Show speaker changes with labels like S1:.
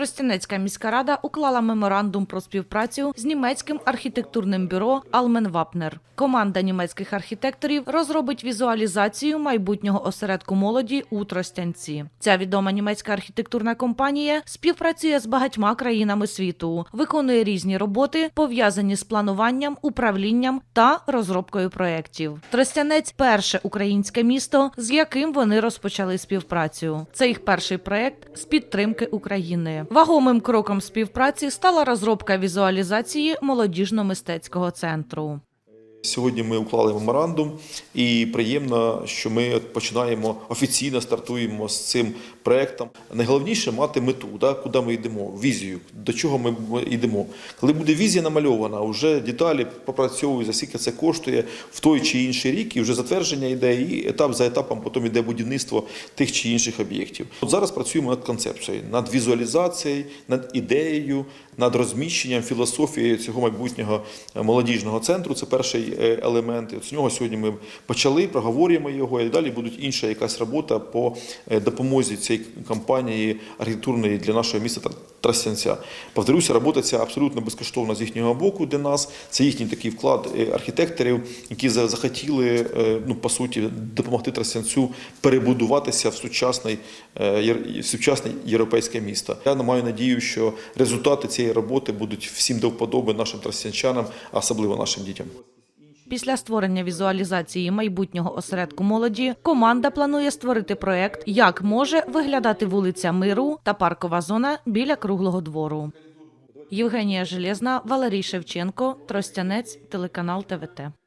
S1: Тростянецька міська рада уклала меморандум про співпрацю з німецьким архітектурним бюро Алмен Вапнер. Команда німецьких архітекторів розробить візуалізацію майбутнього осередку молоді у Тростянці. Ця відома німецька архітектурна компанія співпрацює з багатьма країнами світу, виконує різні роботи, пов'язані з плануванням, управлінням та розробкою проєктів. Тростянець перше українське місто, з яким вони розпочали співпрацю. Це їх перший проєкт з підтримки України. Вагомим кроком співпраці стала розробка візуалізації молодіжно-мистецького центру.
S2: Сьогодні ми уклали меморандум, і приємно, що ми починаємо офіційно стартуємо з цим проектом. Найголовніше мати мету, да, куди ми йдемо, візію, до чого ми йдемо. Коли буде візія намальована, вже деталі попрацьовують, за скільки це коштує в той чи інший рік, і вже затвердження йде, і етап за етапом потім йде будівництво тих чи інших об'єктів. От зараз працюємо над концепцією, над візуалізацією, над ідеєю, над розміщенням філософії цього майбутнього молодіжного центру. Це перший е, елемент. От з нього сьогодні ми почали, проговорюємо його, і далі буде інша якась робота по е, допомозі цієї компанії архітектурної для нашого міста Тр- Тростянця. Повторюся, робота ця абсолютно безкоштовна з їхнього боку для нас. Це їхній такий вклад е, архітекторів, які захотіли е, ну по суті допомогти Тростянцю перебудуватися в сучасний е, в сучасне європейське місто. Я маю надію, що результати цієї роботи будуть всім до вподоби нашим тростянчанам, особливо нашим дітям.
S1: Після створення візуалізації майбутнього осередку молоді команда планує створити проект, як може виглядати вулиця Миру та паркова зона біля круглого двору. Євгенія Железна, Валерій Шевченко, Тростянець, телеканал ТВТ.